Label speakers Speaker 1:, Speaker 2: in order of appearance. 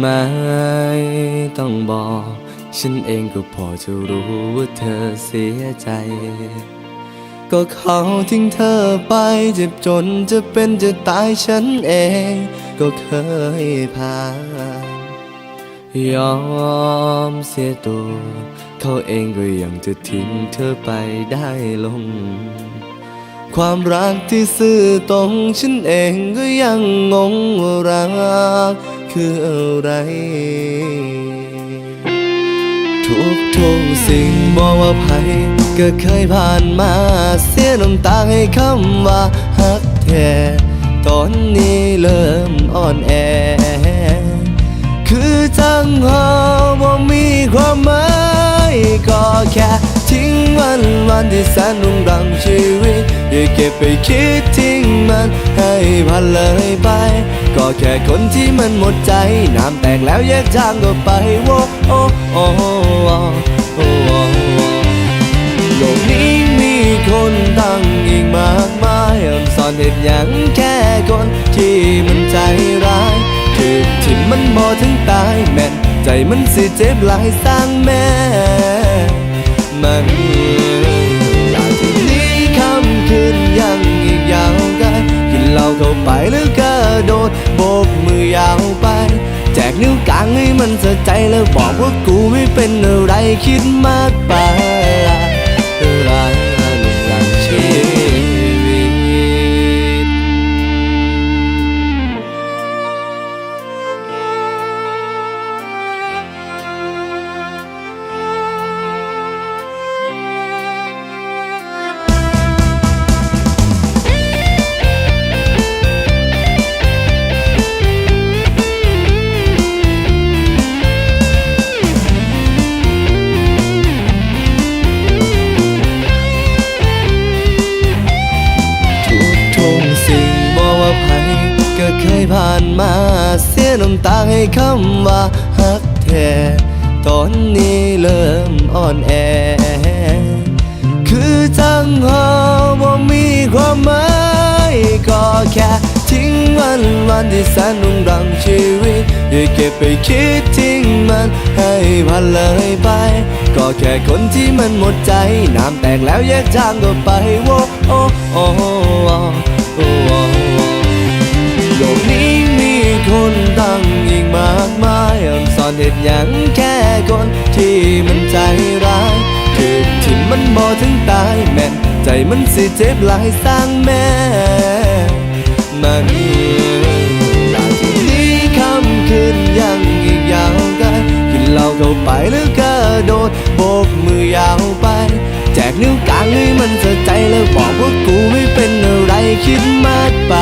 Speaker 1: ไม่ต้องบอก ฉันเองก็พอจะรู้ว่าเธอเสียใจ ก็เขาทิ้งเธอไปเจ็บจนจะเป็นจะตายฉันเอง ก็เคยผ่านยอมเสียตัว เขาเองก็ยังจะทิ้งเธอไปได้ลง ความรักที่ซื่อตรงฉันเองก็ยังงงว่ารักคืออะไร ทุกทุกสิ่งบอกว่าภัยก็เคยผ่านมา เสียน้ำตาให้คำว่าฮักแท้ตอนนี้เริ่มอ่อนแอ คือจังหา วันวันที่แสนรุ่งรังชีวิต อย่าเก็บไปคิดทิ้งมันให้ผ่านเลยไป ก็แค่คนที่มันหมดใจ น้ำแตกแล้วแยกทางก็ไปโว้โอ้โอ้โอ้โอ้โลกนี้มีคนตั้งอีกมากมายอ่อนสอนเหตุอย่างแค่คนที่มันใจร้ายคือที่มันบอถึงตายแม่นใจมันสิเจ็บหลายสร้างแม่ มันอยากที่นี้คำคืนยังอีกยาวไกลกินเหล้าเข้าไปหรือกระโดดโบกมือยาวไปแจกนิ้วกลางให้มันสะใจแล้วบอกว่ากูไม่เป็นอะไรคิดมากไป เคยผ่านมา เสียน้ำตาให้คำว่าฮักแท้ตอนนี้เริ่มอ่อนแอ คือจังหาว่ามีความหมายก็แค่ทิ้งวันวันที่แสนรุ่งรังชีวิต อย่าเก็บไปคิดทิ้งมันให้ผ่านเลยไป ก็แค่คนที่มันหมดใจ น้ำแตกแล้วแยกทางก็ไปว้โอ้โอ้โอ้โอ้ ย่างแค่คนที่มันใจร้ายคือที่มันบอถึงตายแม่ใจมันสิเจ็บหลายสร้างแม่ มันอยากที่นี้คำคืนยังอีกยาวไกลกินเหล้าเข้าไปหรือกระโดดโบกมือยาวไป แจกนิ้วกลางให้มันสะใจแล้วบอกว่ากูไม่เป็นอะไรคิดมากไป